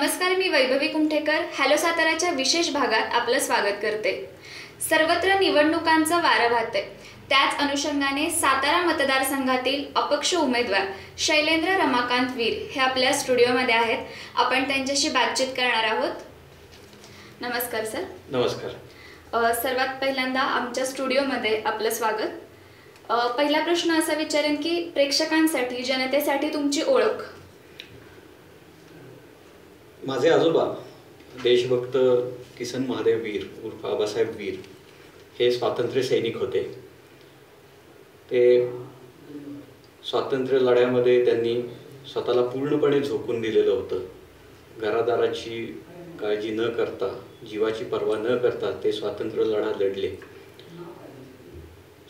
नमस्कार मी वैभवी कुमठेकर. हॅलो साताराच्या विशेष भागात आपलं स्वागत करते. सर्वत्र निवडणुकांचा वारा वाहतोय. त्याच अनुषंगाने सातारा मतदारसंघातील अपक्ष उमेदवार शैलेंद्र रमाकांत वीर हे आपल्या स्टुडिओमध्ये आहेत. आपण त्यांच्याशी बातचीत करणार आहोत. नमस्कार सर. नमस्कार. सर्वात पहिल्यांदा आमच्या स्टुडिओमध्ये आपलं स्वागत. पहिला प्रश्न असा विचारेन की प्रेक्षकांसाठी जनतेसाठी तुमची ओळख. माझे आजोबा देशभक्त किसन महादेव वीर उर्फ आबासाहेब वीर हे स्वातंत्र्य सैनिक होते. ते स्वातंत्र्य लढ्यामध्ये त्यांनी स्वतःला पूर्णपणे झोकून दिलेलं होतं. घरादाराची काळजी न करता जीवाची पर्वा न करता ते स्वातंत्र्य लढा लढले.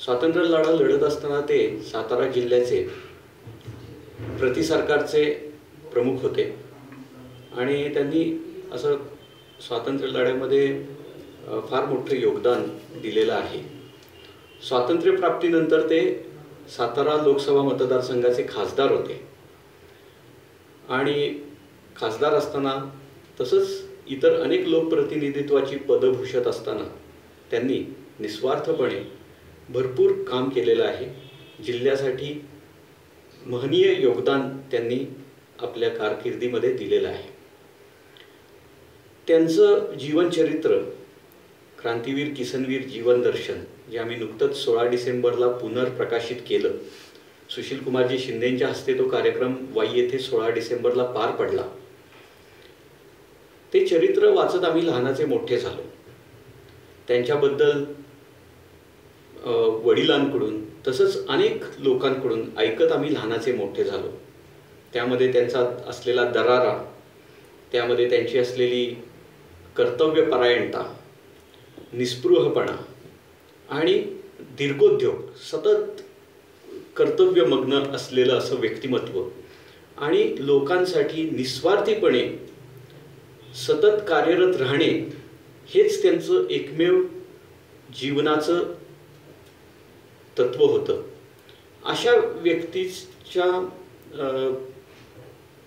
स्वातंत्र्य लढा लढत असताना ते सातारा जिल्ह्याचे प्रति सरकारचे प्रमुख होते. आणि त्यांनी असं स्वातंत्र्य लढ्यामध्ये फार मोठं योगदान दिलेलं आहे. स्वातंत्र्यप्राप्तीनंतर ते सातारा लोकसभा मतदारसंघाचे खासदार होते. आणि खासदार असताना तसंच इतर अनेक लोकप्रतिनिधित्वाची पदं भूषत असताना त्यांनी निस्वार्थपणे भरपूर काम केलेलं आहे. जिल्ह्यासाठी महनीय योगदान त्यांनी आपल्या कारकिर्दीमध्ये दिलेलं आहे. त्यांचं जीवनचरित्र क्रांतीवीर किसनवीर जीवन दर्शन जे आम्ही नुकतंच सोळा डिसेंबरला पुनर्प्रकाशित केलं. सुशीलकुमारजी शिंदेंच्या हस्ते तो कार्यक्रम वाई येथे सोळा डिसेंबरला पार पडला. ते चरित्र वाचत आम्ही लहानाचे मोठे झालो. त्यांच्याबद्दल वडिलांकडून तसंच अनेक लोकांकडून ऐकत आम्ही लहानाचे मोठे झालो. त्यामध्ये त्यांचा असलेला दरारा त्यामध्ये त्यांची असलेली कर्तव्यपरायणता निस्पृहपणा आणि दीर्घोद्योग सतत कर्तव्यमग्न असलेलं असं व्यक्तिमत्व आणि लोकांसाठी निस्वार्थीपणे सतत कार्यरत राहणे हेच त्यांचं एकमेव जीवनाचं तत्व होतं. अशा व्यक्तीच्या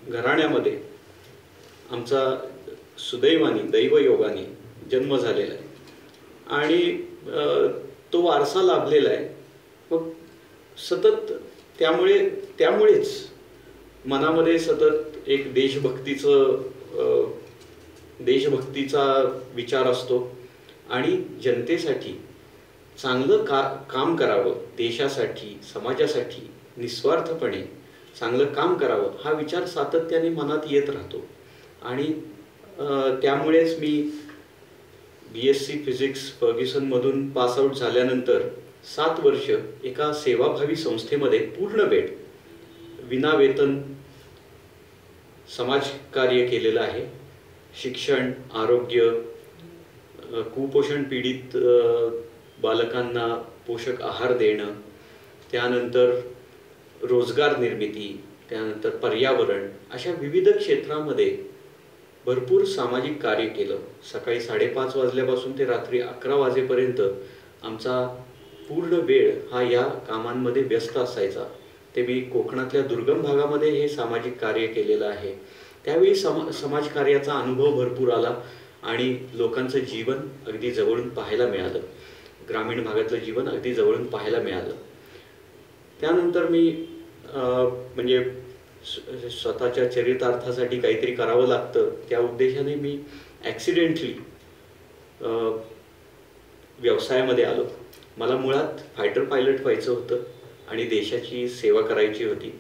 घराण्यामध्ये आमचा सुदैवाने दैवयोगाने जन्म झालेला आहे. आणि तो वारसा लाभलेला आहे. मग सतत त्यामुळे त्यामुळेच मनामध्ये सतत एक देशभक्तीचं देशभक्तीचा विचार असतो. आणि जनतेसाठी चांगलं का काम करावं देशासाठी समाजासाठी निस्वार्थपणे चांगलं काम करावं हा विचार सातत्याने मनात येत राहतो. आणि त्यामुळेच मी बी एस सी फिजिक्स फर्ग्युसनमधून पासआउट झाल्यानंतर सात वर्ष एका सेवाभावी संस्थेमध्ये पूर्ण वेळ विनावेतन समाजकार्य केलेलं आहे. शिक्षण आरोग्य कुपोषण पीडित बालकांना पोषक आहार देणं त्यानंतर रोजगार निर्मिती त्यानंतर पर्यावरण अशा विविध क्षेत्रामध्ये भरपूर सामाजिक कार्य केलं. सकाळी साडेपाच वाजल्यापासून ते रात्री अकरा वाजेपर्यंत आमचा पूर्ण वेळ हा या कामांमध्ये व्यस्त असायचा. ते मी कोकणातल्या दुर्गम भागामध्ये हे सामाजिक कार्य केलेलं आहे. त्यावेळी समाज समाजकार्याचा अनुभव भरपूर आला आणि लोकांचं जीवन अगदी जवळून पाहायला मिळालं. ग्रामीण भागातलं जीवन अगदी जवळून पाहायला मिळालं. त्यानंतर मी म्हणजे स्वतःच्या चरितार्थासाठी काहीतरी करावं लागतं. त्या उद्देशाने मी ॲक्सिडेंटली व्यवसायामध्ये आलो. मला मुळात फायटर पायलट व्हायचं होतं आणि देशाची सेवा करायची होती.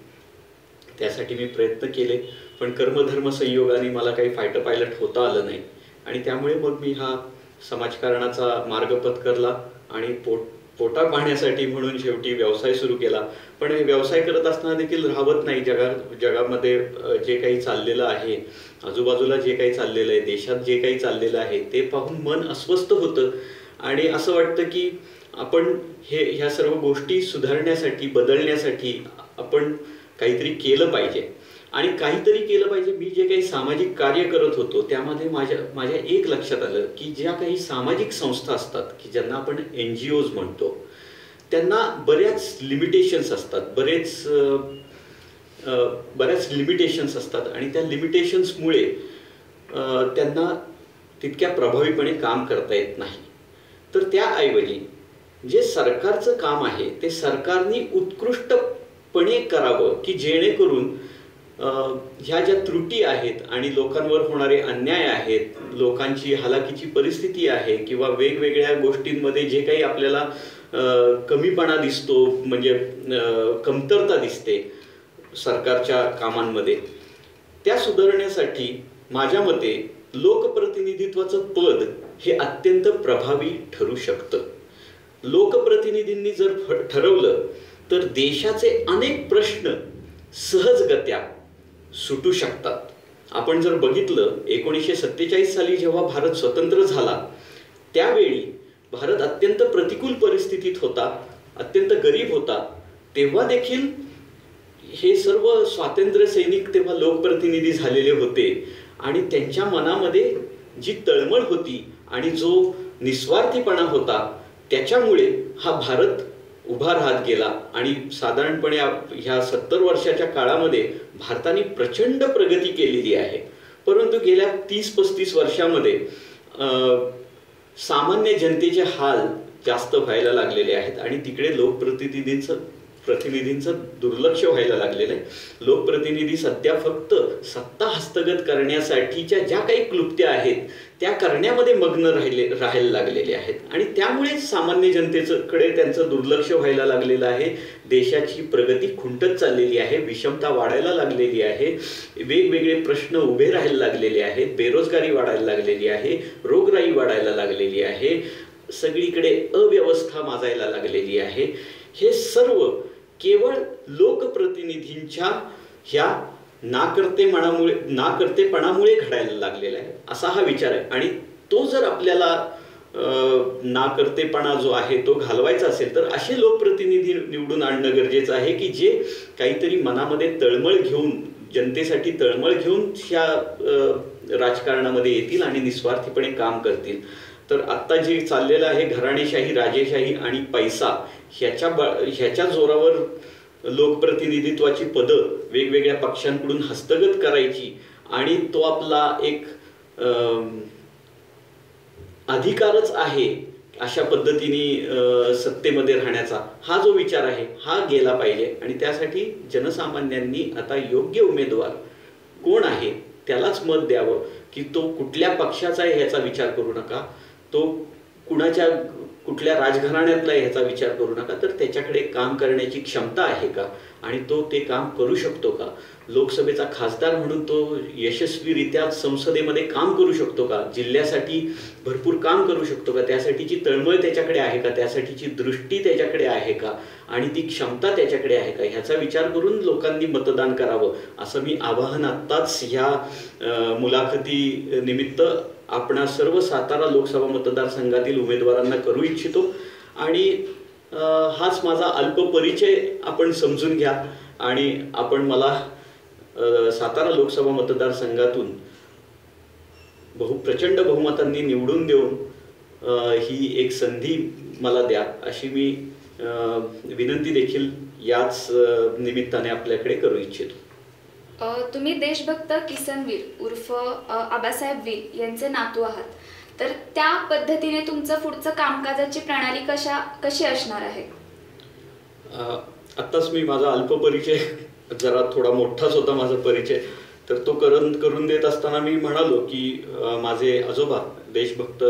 त्यासाठी मी प्रयत्न केले पण कर्मधर्म संयोगाने मला काही फायटर पायलट होता आलं नाही. आणि त्यामुळे मग मी हा समाजकारणाचा मार्ग पत्करला आणि पोट पोटा पाहण्यासाठी म्हणून शेवटी व्यवसाय सुरू केला. पण हे व्यवसाय करत असताना देखील राहत नाही जगा जगामध्ये जे काही चाललेलं आहे आजूबाजूला जे काही चाललेलं आहे देशात जे काही चाललेलं आहे ते पाहून मन अस्वस्थ होतं. आणि असं वाटतं की आपण हे ह्या सर्व गोष्टी सुधारण्यासाठी बदलण्यासाठी आपण काहीतरी केलं पाहिजे. आणि काहीतरी केलं पाहिजे. मी जे काही सामाजिक कार्य करत होतो त्यामध्ये माझ्या माझ्या एक लक्षात आलं की ज्या काही सामाजिक संस्था असतात की ज्यांना आपण एन जी ओज म्हणतो त्यांना बऱ्याच लिमिटेशन्स असतात. बरेच बऱ्याच लिमिटेशन्स असतात. आणि त्या लिमिटेशन्समुळे त्यांना तितक्या प्रभावीपणे काम करता येत नाही. तर त्याऐवजी जे सरकारचं काम आहे ते सरकारने उत्कृष्टपणे करावं की जेणेकरून ह्या ज्या त्रुटी आहेत आणि लोकांवर होणारे अन्याय आहेत लोकांची हलाखीची परिस्थिती आहे किंवा वेगवेगळ्या गोष्टींमध्ये जे काही आपल्याला कमीपणा दिसतो म्हणजे कमतरता दिसते सरकारच्या कामांमध्ये त्या सुधारण्यासाठी माझ्या मते लोकप्रतिनिधित्वाचं पद हे अत्यंत प्रभावी ठरू शकतं. लोकप्रतिनिधींनी जर ठरवलं तर देशाचे अनेक प्रश्न सहजगत्या सुटू शकतात. आपण जर बघितलं एकोणीसशे सत्तेचाळीस साली जेव्हा भारत स्वतंत्र झाला त्यावेळी भारत अत्यंत प्रतिकूल परिस्थितीत होता अत्यंत गरीब होता. तेव्हा देखील हे सर्व स्वातंत्र्य सैनिक तेव्हा लोकप्रतिनिधी झालेले होते. आणि त्यांच्या मनामध्ये जी तळमळ होती आणि जो निस्वार्थीपणा होता त्याच्यामुळे हा भारत उभा राहत गेला. आणि साधारणपणे ह्या सत्तर वर्षाच्या काळामध्ये भारताने प्रचंड प्रगती केलेली आहे. परंतु गेल्या तीस पस्तीस वर्षामध्ये सामान्य जनतेचे हाल जास्त व्हायला लागलेले आहेत. आणि तिकडे लोकप्रतिनिधींचं प्रतिनिधींचं दुर्लक्ष व्हायला लागलेलं आहे. लोकप्रतिनिधी सध्या फक्त सत्ता हस्तगत करण्यासाठीच्या ज्या काही क्लुप्त्या आहेत त्या करण्यामध्ये मग्न राहिले राहायला लागलेले आहेत. आणि त्यामुळे सामान्य जनतेचं कडे त्यांचं दुर्लक्ष व्हायला लागलेलं आहे. देशाची प्रगती खुंटत चाललेली आहे विषमता वाढायला लागलेली आहे. वेगवेगळे प्रश्न उभे राहायला लागलेले आहेत. बेरोजगारी वाढायला लागलेली आहे. रोगराई वाढायला लागलेली आहे. सगळीकडे अव्यवस्था माजायला लागलेली आहे. हे सर्व केवळ लोकप्रतिनिधींच्या ह्या नाकर्तेपणामुळे नाकर्तेपणामुळे घडायला लागलेला आहे असा हा विचार आहे. आणि तो जर आपल्याला अं, नाकर्तेपणा जो आहे तो घालवायचा असेल तर असे लोकप्रतिनिधी निवडून आणणं गरजेचं आहे की जे काहीतरी मनामध्ये तळमळ घेऊन जनतेसाठी तळमळ घेऊन ह्या राजकारणामध्ये येतील आणि निस्वार्थीपणे काम करतील. तर आत्ता जे चाललेलं आहे घराणेशाही राजेशाही आणि पैसा ह्याच्या ब- ह्याच्या जोरावर लोकप्रतिनिधित्वाची पदं वेगवेगळ्या पक्षांकडून हस्तगत करायची आणि तो आपला एक अं, अधिकारच आहे अशा पद्धतीने अं, सत्तेमध्ये राहण्याचा. हा जो विचार आहे हा गेला पाहिजे आणि त्यासाठी जनसामान्यांनी आता योग्य उमेदवार कोण आहे त्यालाच मत द्यावं की तो कुठल्या पक्षाचा आहे ह्याचा विचार करू नका. तो कुणाच्या कुठल्या राजघराण्यातला ह्याचा विचार करू नका. तर त्याच्याकडे काम करण्याची क्षमता आहे का? आणि तो ते काम करू शकतो का? लोकसभेचा खासदार म्हणून तो यशस्वीरित्या संसदेमध्ये काम करू शकतो का? जिल्ह्यासाठी भरपूर काम करू शकतो का? त्यासाठीची तळमळ त्याच्याकडे आहे का? त्यासाठीची दृष्टी त्याच्याकडे आहे का? आणि ती क्षमता त्याच्याकडे आहे का? ह्याचा विचार करून लोकांनी मतदान करावं असं मी आवाहन आत्ताच ह्या मुलाखती निमित्त आपणा सर्व सातारा लोकसभा मतदारसंघातील उमेदवारांना करू इच्छितो. आणि हाच माझा अल्प परिचय आपण समजून घ्या. आणि आपण मला सातारा लोकसभा मतदारसंघातून बहु प्रचंड बहुमतांनी निवडून देऊन ही एक संधी मला द्या अशी मी विनंती देखील याच निमित्ताने आपल्याकडे करू इच्छितो. तुम्ही देशभक्त किसनवीर उर्फ आबासाहेब वीर यांचे नातू आहात. तर त्या पद्धतीने तुमचं पुढचं कामकाजाची प्रणाली कशा कशी असणार आहे? आत्ताच मी माझा अल्प परिचय जरा थोडा मोठाच होता माझा परिचय तर तो करून करून देत असताना मी म्हणालो की माझे आजोबा देशभक्त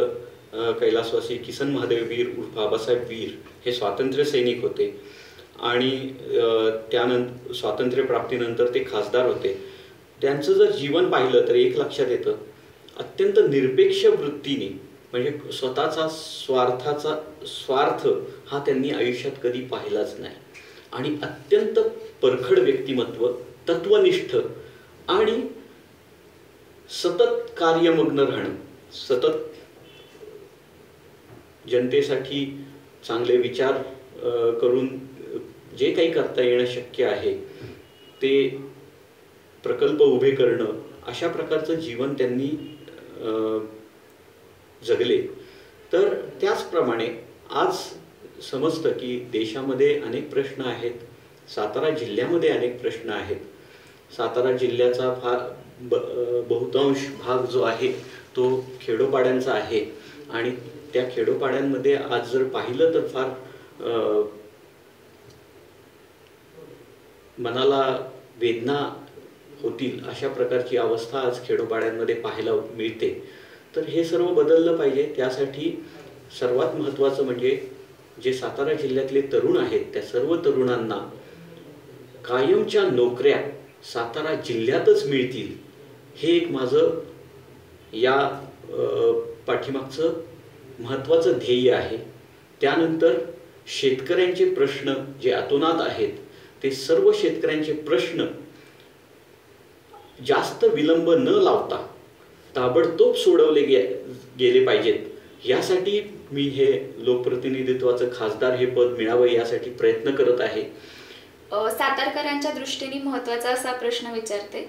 कैलासवासी किसन महादेव वीर उर्फ आबासाहेब वीर हे स्वातंत्र्य सैनिक होते. आणि त्यानंतर स्वातंत्र्य प्राप्तीनंतर ते खासदार होते. त्यांचं जर जीवन पाहिलं तर एक लक्षात येतं अत्यंत निरपेक्ष वृत्तीने म्हणजे स्वतःचा स्वार्थाचा स्वार्थ हा त्यांनी आयुष्यात कधी पाहिलाच नाही. आणि अत्यंत परखड व्यक्तिमत्व तत्वनिष्ठ आणि सतत कार्यमग्न राहणं सतत जनतेसाठी चांगले विचार करून जे काही करता येणं शक्य आहे ते प्रकल्प उभे करणं अशा प्रकारचं जीवन त्यांनी जगले. तर त्याचप्रमाणे आज समजतं की देशामध्ये अनेक प्रश्न आहेत सातारा जिल्ह्यामध्ये अनेक प्रश्न आहेत. सातारा जिल्ह्याचा फार ब बहुतांश भाग जो आहे तो खेडोपाड्यांचा आहे. आणि त्या खेडोपाड्यांमध्ये आज जर पाहिलं तर फार मनाला वेदना होतील अशा प्रकारची अवस्था आज खेडोपाड्यांमध्ये पाहायला मिळते. तर हे सर्व बदललं पाहिजे. त्यासाठी सर्वात महत्त्वाचं म्हणजे जे सातारा जिल्ह्यातले तरुण आहेत त्या सर्व तरुणांना कायमच्या नोकऱ्या सातारा जिल्ह्यातच मिळतील हे एक माझं या पाठीमागचं महत्त्वाचं ध्येय आहे. त्यानंतर शेतकऱ्यांचे प्रश्न जे अतोनात आहेत ते सर्व शेतकऱ्यांचे प्रश्न जास्त विलंब न लावता ताबडतोब सोडवले गे गेले पाहिजेत. यासाठी मी हे लोकप्रतिनिधित्वाचं खासदार हे पद मिळावं यासाठी प्रयत्न करत आहे. सातारकरांच्या दृष्टीने महत्त्वाचा असा प्रश्न विचारते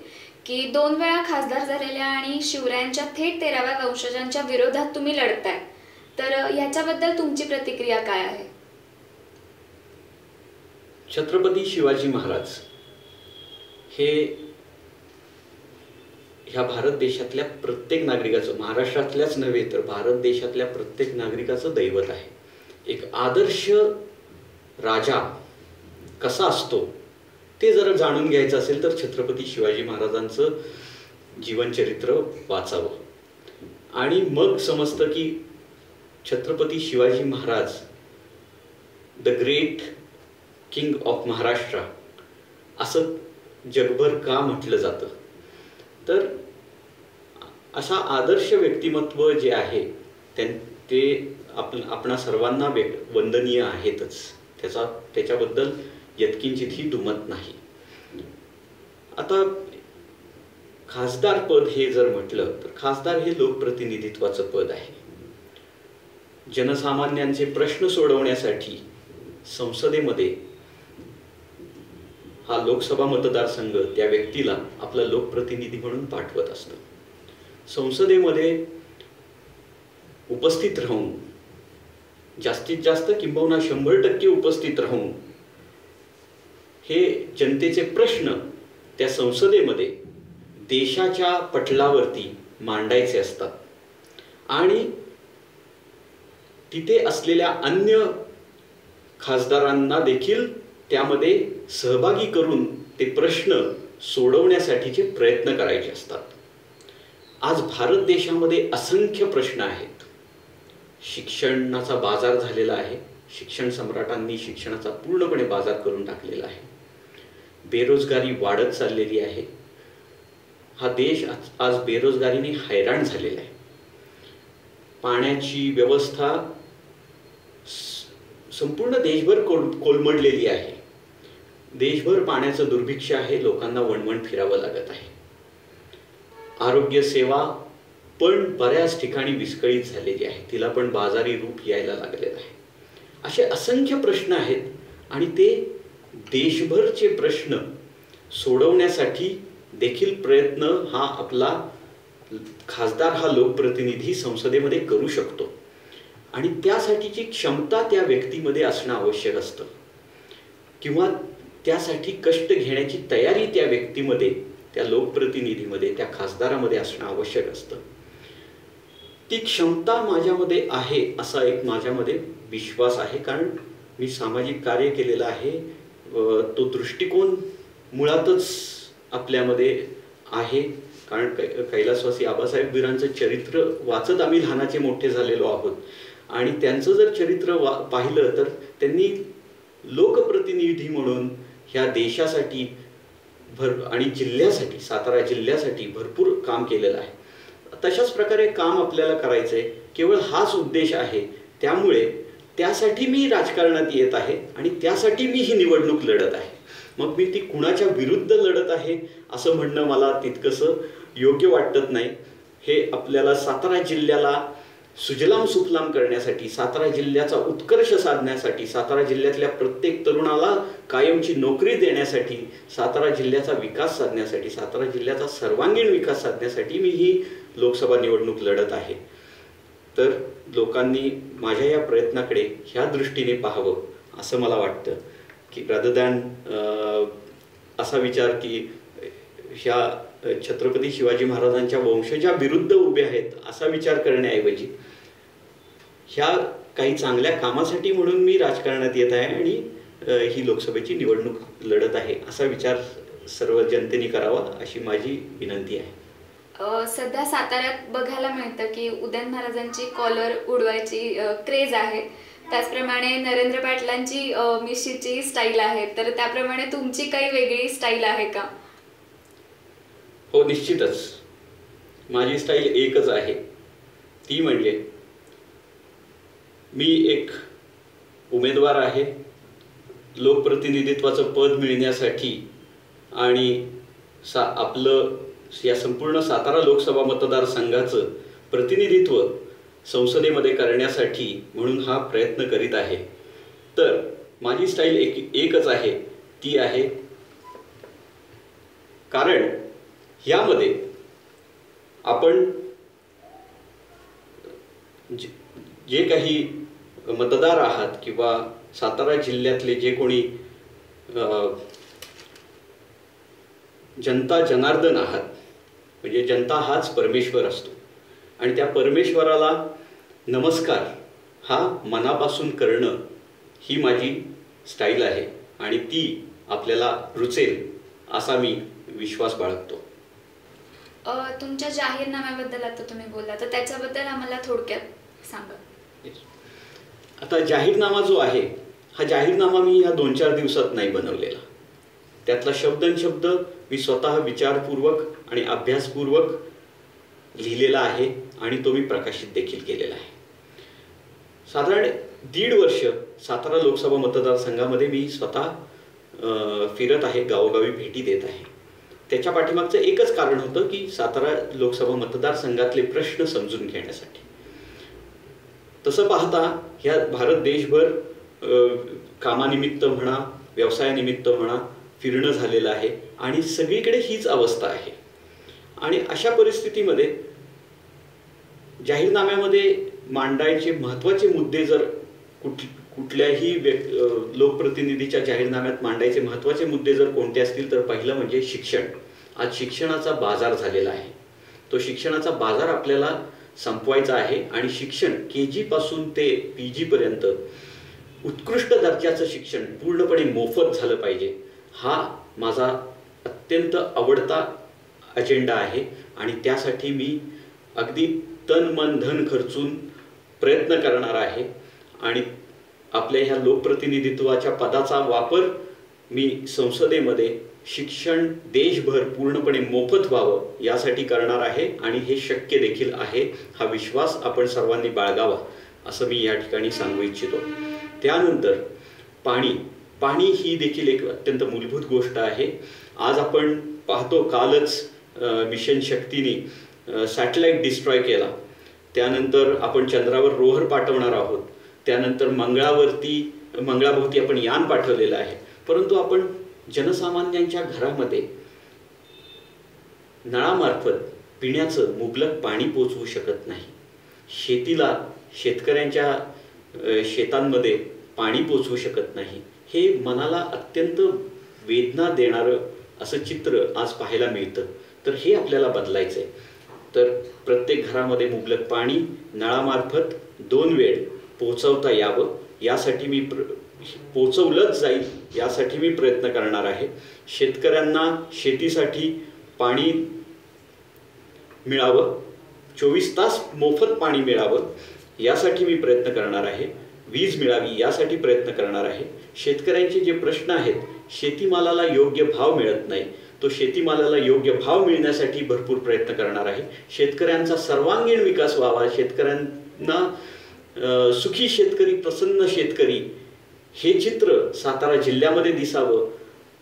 की दोन वेळा खासदार झालेल्या आणि शिवरायांच्या थेट तेराव्या वंशजांच्या विरोधात तुम्ही लढताय. तर याच्याबद्दल तुमची प्रतिक्रिया काय आहे? छत्रपती शिवाजी महाराज हे ह्या भारत देशातल्या प्रत्येक नागरिकाचं महाराष्ट्रातल्याच नव्हे तर भारत देशातल्या प्रत्येक नागरिकाचं दैवत आहे. एक आदर्श राजा कसा असतो ते जर जाणून घ्यायचं असेल तर छत्रपती शिवाजी महाराजांचं जीवनचरित्र वाचावं. आणि मग समजतं की Chhatrapati Shivaji Maharaj the great king of Maharashtra असं जगभर का म्हटलं जातं? तर असा आदर्श व्यक्तिमत्व जे आहे त्यां ते आप आपणा सर्वांना वे वंदनीय आहेतच. त्याचा त्याच्याबद्दल यत्किंचितही दुमत नाही. आता खासदार पद हे जर म्हटलं तर खासदार हे लोकप्रतिनिधित्वाचं पद आहे. जनसामान्यांचे प्रश्न सोडवण्यासाठी संसदेमध्ये हा लोकसभा मतदारसंघ त्या व्यक्तीला आपला लोकप्रतिनिधी म्हणून पाठवत असतो. संसदेमध्ये उपस्थित राहून जास्तीत जास्त किंबहुना शंभर टक्के उपस्थित राहून हे जनतेचे प्रश्न त्या संसदेमध्ये देशाच्या पटलावरती मांडायचे असतात. आणि तिथे असलेल्या अन्य खासदारांना देखील त्यामध्ये सहभागी करून ते प्रश्न सोडवण्यासाठीचे प्रयत्न करायचे असतात. आज भारत देशामध्ये असंख्य प्रश्न आहेत. शिक्षणाचा बाजार झालेला आहे. शिक्षण सम्राटांनी शिक्षणाचा पूर्णपणे बाजार करून टाकलेला आहे. बेरोजगारी वाढत चाललेली आहे. हा देश आज आज बेरोजगारीने हैराण झालेला आहे. पाण्याची व्यवस्था संपूर्ण देशभर कोल कोलमडलेली आहे. देशभर पाण्याचं दुर्भिक्ष आहे लोकांना वणवण फिरावं लागत आहे. आरोग्य सेवा पण बऱ्याच ठिकाणी विस्कळीत झालेली आहे. तिला पण बाजारी रूप यायला लागलेलं आहे. असे असंख्य प्रश्न आहेत आणि ते देशभरचे प्रश्न सोडवण्यासाठी देखील प्रयत्न हा आपला खासदार हा लोकप्रतिनिधी संसदेमध्ये करू शकतो. आणि त्यासाठीची क्षमता त्या व्यक्तीमध्ये असणं आवश्यक असतं. किंवा त्यासाठी कष्ट घेण्याची तयारी त्या व्यक्तीमध्ये त्या लोकप्रतिनिधीमध्ये त्या खासदारामध्ये असणं आवश्यक असतं. ती क्षमता माझ्यामध्ये आहे असा एक माझ्यामध्ये विश्वास आहे. कारण मी सामाजिक कार्य केलेलं आहे. तो दृष्टिकोन मुळातच आपल्यामध्ये आहे. कारण कै कैलासवासी आबासाहेब बिरांचं चरित्र वाचत आम्ही लहानाचे मोठे झालेलो आहोत. आणि त्यांचं जर चरित्र वा पाहिलं तर त्यांनी लोकप्रतिनिधी म्हणून ह्या देशासाठी भर आणि जिल्ह्यासाठी सातारा जिल्ह्यासाठी भरपूर काम केलेलं आहे. तशाच प्रकारे काम आपल्याला करायचं आहे केवळ हाच उद्देश आहे. त्यामुळे त्यासाठी मी राजकारणात येत आहे आणि त्यासाठी मी ही निवडणूक लढत आहे. मग मी ती कुणाच्या विरुद्ध लढत आहे असं म्हणणं मला तितकंसं योग्य वाटत नाही. हे आपल्याला सातारा जिल्ह्याला सुजलाम सुफलाम करण्यासाठी सातारा जिल्ह्याचा उत्कर्ष साधण्यासाठी सातारा जिल्ह्यातल्या प्रत्येक तरुणाला कायमची नोकरी देण्यासाठी सातारा जिल्ह्याचा विकास साधण्यासाठी सातारा जिल्ह्याचा सर्वांगीण विकास साधण्यासाठी मी ही लोकसभा निवडणूक लढत आहे. तर लोकांनी माझ्या या प्रयत्नाकडे ह्या दृष्टीने पाहावं असं मला वाटतं. की रादर दॅन असा विचार की ह्या छत्रपती शिवाजी महाराजांच्या वंशजा विरुद्ध उभे आहेत असा विचार करण्याऐवजी ह्या काही चांगल्या कामासाठी म्हणून मी राजकारणात येत आहे आणि ही लोकसभेची निवडणूक लढत आहे असा विचार सर्व जनतेने करावा अशी माझी विनंती आहे. सध्या साताऱ्यात बघायला मिळतं की उदयन महाराजांची कॉलर उडवायची क्रेज आहे. त्याचप्रमाणे नरेंद्र पाटलांची मिशीची स्टाईल आहे. तर त्याप्रमाणे तुमची काही वेगळी स्टाईल आहे का? हो निश्चितच. माझी स्टाईल एकच आहे. ती म्हणजे मी एक उमेदवार आहे. लोकप्रतिनिधित्वाचं पद मिळण्यासाठी आणि सा आपलं या संपूर्ण सातारा लोकसभा मतदारसंघाचं प्रतिनिधित्व संसदेमध्ये करण्यासाठी म्हणून हा प्रयत्न करीत आहे. तर माझी स्टाईल एक एकच आहे. ती आहे कारण यामध्ये आपण जे जे काही मतदार आहात किंवा सातारा जिल्ह्यातले जे कोणी जनता जनार्दन आहात म्हणजे जनता हाच परमेश्वर असतो. आणि त्या परमेश्वराला नमस्कार हा मनापासून करणं ही माझी स्टाईल आहे आणि ती आपल्याला रुचेल असा मी विश्वास बाळगतो. तुमच्या जाहीरनाम्याबद्दल आता तुम्ही बोलला तर त्याच्याबद्दल आम्हाला थोडक्यात सांगा. आता जाहीरनामा जो आहे हा जाहीरनामा मी ह्या दोन चार दिवसात नाही बनवलेला. त्यातला शब्दनशब्द मी स्वतः विचारपूर्वक आणि अभ्यासपूर्वक लिहिलेला आहे आणि तो मी प्रकाशित देखील केलेला आहे. साधारण दीड वर्ष सातारा लोकसभा मतदारसंघामध्ये मी स्वतः फिरत आहे गावोगावी भेटी देत आहे. त्याच्या पाठीमागचं एकच कारण होतं की सातारा लोकसभा मतदारसंघातले प्रश्न समजून घेण्यासाठी. तसं पाहता ह्या भारत देशभर कामानिमित्त म्हणा व्यवसायानिमित्त म्हणा फिरणं झालेलं आहे आणि सगळीकडे हीच अवस्था आहे. आणि अशा परिस्थितीमध्ये जाहीरनाम्यामध्ये मांडायचे महत्त्वाचे मुद्दे जर कुठ कुठल्याही व्यक् लोकप्रतिनिधीच्या जाहीरनाम्यात मांडायचे महत्त्वाचे मुद्दे जर कोणते असतील तर पहिलं म्हणजे शिक्षण. आज शिक्षणाचा बाजार झालेला आहे. तो शिक्षणाचा बाजार आपल्याला संपवायचा आहे आणि शिक्षण के जी पासून ते पी जी पर्यंत उत्कृष्ट दर्जाचं शिक्षण पूर्णपणे मोफत झालं पाहिजे. हा माझा अत्यंत आवडता अजेंडा आहे आणि त्यासाठी मी अगदी तन मन धन खर्चून प्रयत्न करणार आहे आणि आपल्या ह्या लोकप्रतिनिधित्वाच्या पदाचा वापर मी संसदेमध्ये शिक्षण देशभर पूर्णपणे मोफत व्हावं यासाठी करणार आहे आणि हे शक्य देखील आहे हा विश्वास आपण सर्वांनी बाळगावा असं मी या ठिकाणी सांगू इच्छितो. त्यानंतर पाणी. पाणी ही देखील एक अत्यंत मूलभूत गोष्ट आहे. आज आपण पाहतो कालच मिशन शक्तीने सॅटेलाईट डिस्ट्रॉय केला. त्यानंतर आपण चंद्रावर रोहर पाठवणार आहोत. त्यानंतर मंगळावरती मंगळाभोवती आपण यान पाठवलेलं आहे. परंतु आपण जनसामान्यांच्या घरामध्ये नळामार्फत पिण्याचं मुबलक पाणी पोचवू शकत नाही. शेतीला शेतकऱ्यांच्या शेतांमध्ये पाणी पोचवू शकत नाही. हे मनाला अत्यंत वेदना देणारं असं चित्र आज पाहायला मिळतं. तर हे आपल्याला बदलायचं आहे तर प्रत्येक घरामध्ये मुबलक पाणी नळामार्फत दोन वेळ पोचवता यावं. यासाठी मी प्र पोचवलंच जाईल यासाठी मी प्रयत्न करणार आहे. शेतकऱ्यांना शेतीसाठी पाणी मिळावं चोवीस तास मोफत पाणी मिळावं यासाठी मी प्रयत्न करणार आहे. वीज मिळावी यासाठी प्रयत्न करणार आहे. शेतकऱ्यांचे जे प्रश्न आहेत शेतीमालाला योग्य भाव मिळत नाही तो शेतीमालाला योग्य भाव मिळण्यासाठी भरपूर प्रयत्न करणार आहे. शेतकऱ्यांचा सर्वांगीण विकास व्हावा शेतकऱ्यांना सुखी शेतकरी प्रसन्न शेतकरी हे चित्र सातारा जिल्ह्यामध्ये दिसावं.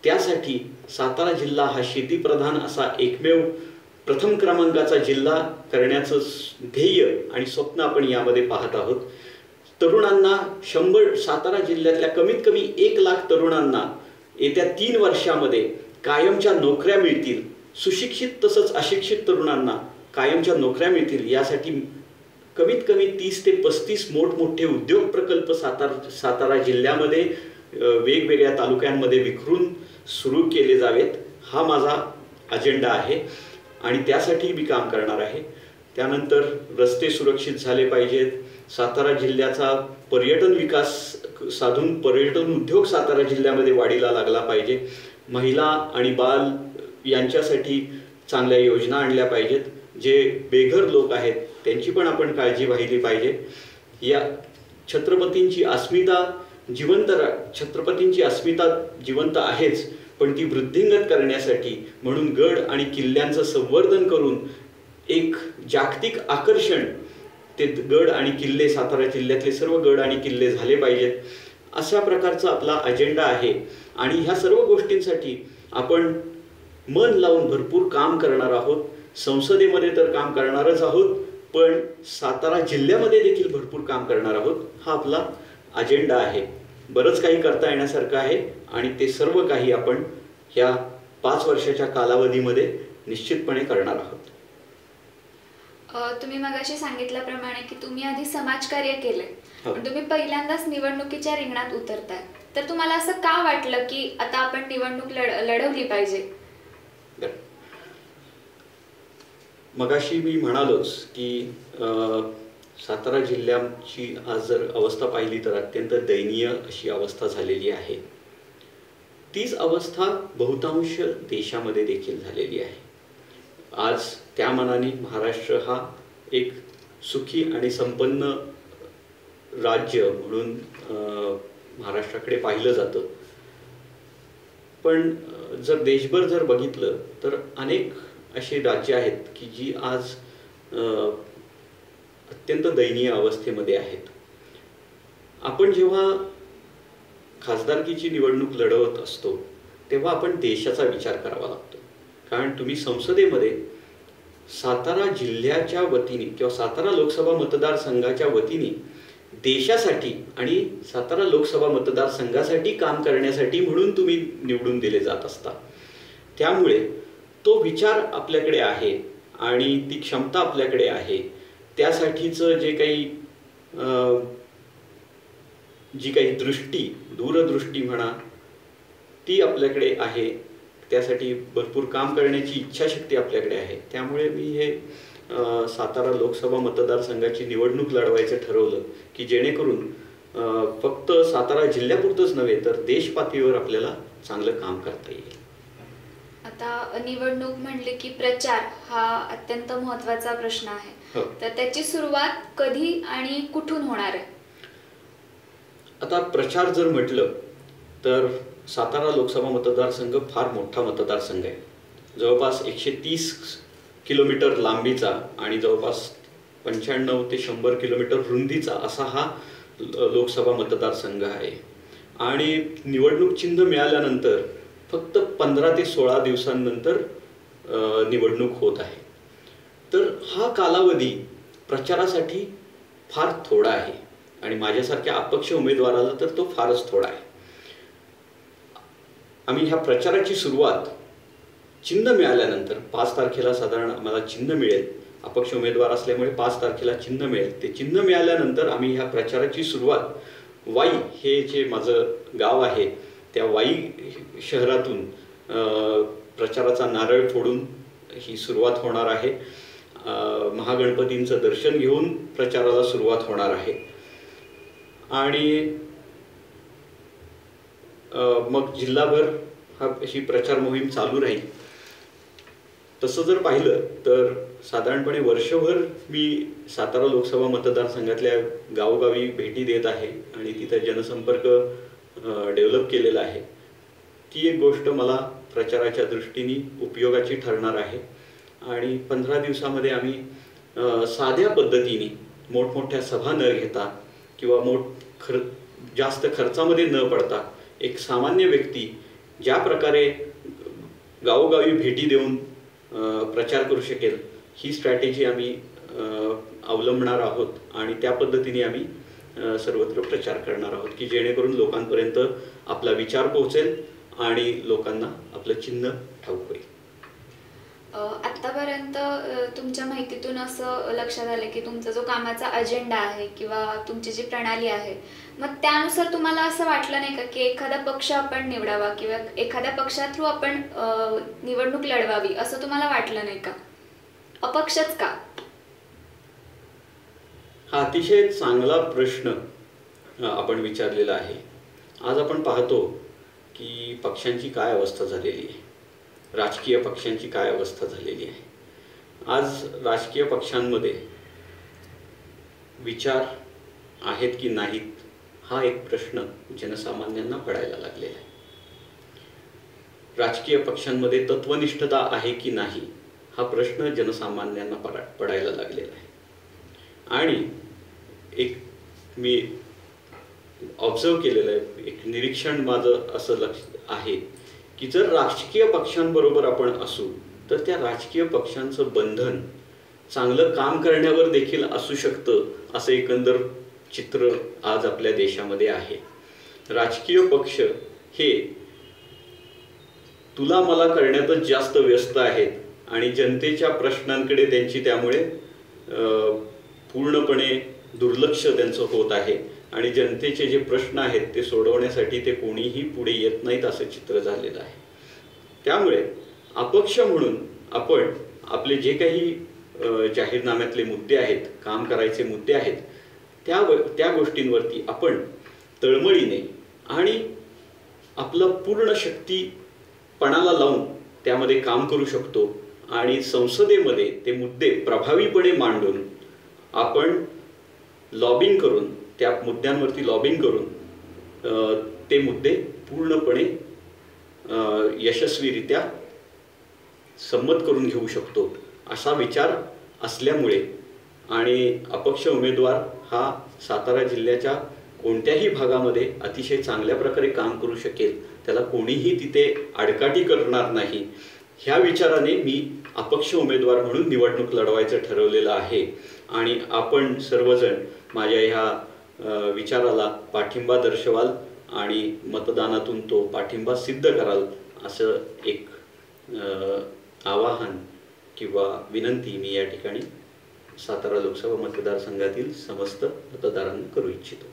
त्यासाठी सातारा जिल्हा हा शेतीप्रधान असा एकमेव प्रथम क्रमांकाचा जिल्हा करण्याचं ध्येय आणि स्वप्न आपण यामध्ये पाहत आहोत. तरुणांना शंभर सातारा जिल्ह्यातल्या कमीत कमी एक लाख तरुणांना येत्या तीन वर्षामध्ये कायमच्या नोकऱ्या मिळतील. सुशिक्षित तसंच अशिक्षित तरुणांना कायमच्या नोकऱ्या मिळतील यासाठी कमीत कमी तीस ते पस्तीस मोठमोठे उद्योग प्रकल्प सातारा सातारा जिल्ह्यामध्ये वेगवेगळ्या तालुक्यांमध्ये विखरून सुरू केले जावेत. हा माझा अजेंडा आहे आणि त्यासाठी मी काम करणार आहे. त्यानंतर रस्ते सुरक्षित झाले पाहिजेत. सातारा जिल्ह्याचा पर्यटन विकास साधून पर्यटन उद्योग सातारा जिल्ह्यामध्ये वाढीला लागला पाहिजे. महिला आणि बाल यांच्यासाठी चांगल्या योजना आणल्या पाहिजेत. जे बेघर लोक आहेत त्यांची पण आपण काळजी वाहिली पाहिजे. या छत्रपतींची अस्मिता जिवंत रा- छत्रपतींची अस्मिता जिवंत आहेच पण ती वृद्धिंगत करण्यासाठी म्हणून गड आणि किल्ल्यांचं संवर्धन करून एक जागतिक आकर्षण ते गड आणि किल्ले सातारा जिल्ह्यातले सर्व गड आणि किल्ले झाले पाहिजेत. अशा प्रकारचा आपला अजेंडा आहे. आणि ह्या सर्व गोष्टींसाठी आपण मन लावून भरपूर काम करणार आहोत. संसदेमध्ये तर काम करणारच आहोत. पण सातारा जिल्ह्यामध्ये देखील भरपूर काम करणार आहोत. हा आपला अजेंडा आहे. बरंच काही करता येण्यासारखं आहे आणि ते सर्व काही आपण ह्या पाच वर्षाच्या कालावधीमध्ये निश्चितपणे करणार आहोत. तुम्ही मगाशी सांगितल्याप्रमाणे की तुम्ही आधी समाजकार्य केलंय. हो. तुम्ही पहिल्यांदाच निवडणुकीच्या रिंगणात उतरताय. तर तुम्हाला असं का वाटलं की आता आपण निवडणूक लढ लढवली पाहिजे. मगाशी मी म्हणालोच की अं, सातारा जिल्ह्याची आज जर अवस्था पाहिली तर अत्यंत दयनीय अशी अवस्था झालेली आहे. तीच अवस्था बहुतांश देशामध्ये देखील झालेली आहे. आज त्या मनाने महाराष्ट्र हा एक सुखी आणि संपन्न राज्य म्हणून अं, महाराष्ट्राकडे पाहिलं जातं. पण जर देशभर जर बघितलं तर अनेक अशी राज्य आहेत की जी आज अत्यंत दयनीय अवस्थेमध्ये आहेत. आपण जेव्हा खासदारकीची निवडणूक लढवत असतो तेव्हा आपण देशाचा विचार करावा लागतो. कारण तुम्ही संसदेमध्ये सातारा जिल्ह्याच्या वतीने किंवा सातारा लोकसभा मतदारसंघाच्या वतीने देशासाठी आणि सातारा लोकसभा मतदारसंघासाठी काम करण्यासाठी म्हणून तुम्ही निवडून दिले जात असता. त्यामुळे तो विचार आपल्याकडे आहे आणि ती क्षमता आपल्याकडे आहे त्यासाठीचं जे काही जी काही दृष्टी दूरदृष्टी म्हणा ती आपल्याकडे आहे त्यासाठी भरपूर काम करण्याची इच्छाशक्ती आपल्याकडे आहे. त्यामुळे मी हे सातारा लोकसभा मतदारसंघाची निवडणूक लढवायचं ठरवलं की जेणेकरून फक्त सातारा जिल्ह्यापुरतंच नव्हे तर देशपातळीवर आपल्याला चांगलं काम करता येईल. आता निवडणूक म्हणले की प्रचार हा अत्यंत महत्त्वाचा प्रश्न आहे. हो. तर त्याची सुरुवात कधी आणि कुठून होणार आहे? आता प्रचार जर म्हटलं तर सातारा लोकसभा मतदारसंघ फार मोठा मतदारसंघ आहे. जवळपास एकशे तीस किलोमीटर लांबीचा आणि जवळपास पंच्याण्णव ते शंभर किलोमीटर रुंदीचा असा हा लोकसभा मतदारसंघ आहे. आणि निवडणूक चिन्ह मिळाल्यानंतर फक्त पंधरा ते सोळा दिवसांनंतर निवडणूक होत आहे. तर हा कालावधी प्रचारासाठी फार थोडा आहे आणि माझ्यासारख्या अपक्ष उमेदवाराला तर तो फारच थोडा आहे. आम्ही ह्या प्रचाराची सुरुवात चिन्ह मिळाल्यानंतर पाच तारखेला साधारण आम्हाला चिन्ह मिळेल. अपक्ष उमेदवार असल्यामुळे पाच तारखेला चिन्ह मिळेल. ते चिन्ह मिळाल्यानंतर आम्ही ह्या प्रचाराची सुरुवात वाई हे जे माझं गाव आहे त्या वाई शहरातून प्रचाराचा नारळ फोडून ही सुरुवात होणार आहे. महागणपतींचं दर्शन घेऊन प्रचाराला सुरुवात होणार आहे. आणि मग जिल्हाभर हा अशी प्रचार मोहीम चालू राहील. तसं जर पाहिलं तर साधारणपणे वर्षभर मी सातारा लोकसभा मतदारसंघातल्या गावोगावी भेटी देत आहे. आणि तिथं जनसंपर्क डेव्हलप केलेलं आहे. ती एक गोष्ट मला प्रचाराच्या दृष्टीने उपयोगाची ठरणार आहे. आणि पंधरा दिवसामध्ये आम्ही साध्या पद्धतीने मोठमोठ्या सभा न घेता किंवा मोठ खर जास्त खर्चामध्ये न पडता एक सामान्य व्यक्ती ज्या प्रकारे गावोगावी भेटी देऊन प्रचार करू शकेल ही स्ट्रॅटेजी आम्ही अवलंबणार आहोत. आणि त्या पद्धतीने आम्ही सर्वत्र प्रचार करणार आहोत की जेणेकरून लोकांपर्यंत आपला विचार पोहोचेल आणि लोकांना आपलं चिन्ह ठाऊक होईल. आतापर्यंत तुमच्या माहितीतून असं लक्षात आलं की तुमचा जो कामाचा अजेंडा आहे किंवा तुमची जी प्रणाली आहे मग त्यानुसार तुम्हाला असं वाटलं नाही का की एखादा पक्ष आपण निवडावा किंवा एखाद्या पक्षा थ्रू आपण निवडणूक लढवावी असं तुम्हाला वाटलं नाही का? अपक्षच का? हा अतिशय चांगला प्रश्न आपण विचारलेला आहे. आज आपण पाहतो की पक्षांची काय अवस्था झालेली आहे? राजकीय पक्षांची काय अवस्था झालेली आहे? आज राजकीय पक्षांमध्ये विचार आहेत की नाहीत हा एक प्रश्न जनसामान्यांना पडायला लागलेला आहे. राजकीय पक्षांमध्ये तत्वनिष्ठता आहे की नाही हा प्रश्न जनसामान्यांना पडा पडायला लागलेला आहे. आणि एक मी ऑब्झर्व केलेलं आहे. एक निरीक्षण माझं असं लक्ष आहे की जर राजकीय पक्षांबरोबर आपण असू तर त्या राजकीय पक्षांचं बंधन चांगलं काम करण्यावर देखील असू शकतं असं एकंदर चित्र आज आपल्या देशामध्ये आहे. राजकीय पक्ष हे तुला मला करण्यातच जास्त व्यस्त आहेत आणि जनतेच्या प्रश्नांकडे त्यांची त्यामुळे पूर्णपणे दुर्लक्ष त्यांचं होत आहे आणि जनतेचे जे प्रश्न आहेत ते सोडवण्यासाठी ते कोणीही पुढे येत नाहीत असं चित्र झालेलं आहे. त्यामुळे अपक्ष म्हणून आपण आपले जे काही जाहीरनाम्यातले मुद्दे आहेत काम करायचे मुद्दे आहेत त्या त्या गोष्टींवरती आपण तळमळीने आणि आपलं पूर्ण शक्तीपणाला लावून त्यामध्ये काम करू शकतो आणि संसदेमध्ये ते मुद्दे प्रभावीपणे मांडून आपण लॉबिंग करून त्या मुद्द्यांवरती लॉबिंग करून ते मुद्दे पूर्णपणे यशस्वीरित्या संमत करून घेऊ शकतो असा विचार असल्यामुळे. आणि अपक्ष उमेदवार हा सातारा जिल्ह्याच्या कोणत्याही भागामध्ये अतिशय चांगल्या प्रकारे काम करू शकेल त्याला कोणीही तिथे आडकाठी करणार नाही. ह्या विचाराने मी अपक्ष उमेदवार म्हणून निवडणूक लढवायचं ठरवलेलं आहे. आणि आपण सर्वजण माझ्या ह्या विचाराला पाठिंबा दर्शवाल आणि मतदानातून तो पाठिंबा सिद्ध कराल असं एक आवाहन किंवा विनंती मी या ठिकाणी सातारा लोकसभा मतदारसंघातील समस्त मतदारांना करू इच्छितो.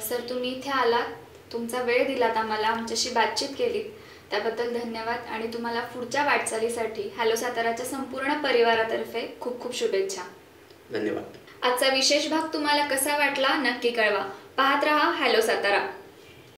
सर तुम्ही इथे आलात. तुमचा वेळ दिलात आम्हाला. आमच्याशी बातचीत केलीत. त्याबद्दल धन्यवाद. आणि तुम्हाला पुढच्या वाटचालीसाठी हॅलो साताराच्या संपूर्ण परिवारातर्फे खूप खूप शुभेच्छा. धन्यवाद. आजचा विशेष भाग तुम्हाला कसा वाटला नक्की कळवा. पाहत रहा हॅलो सातारा.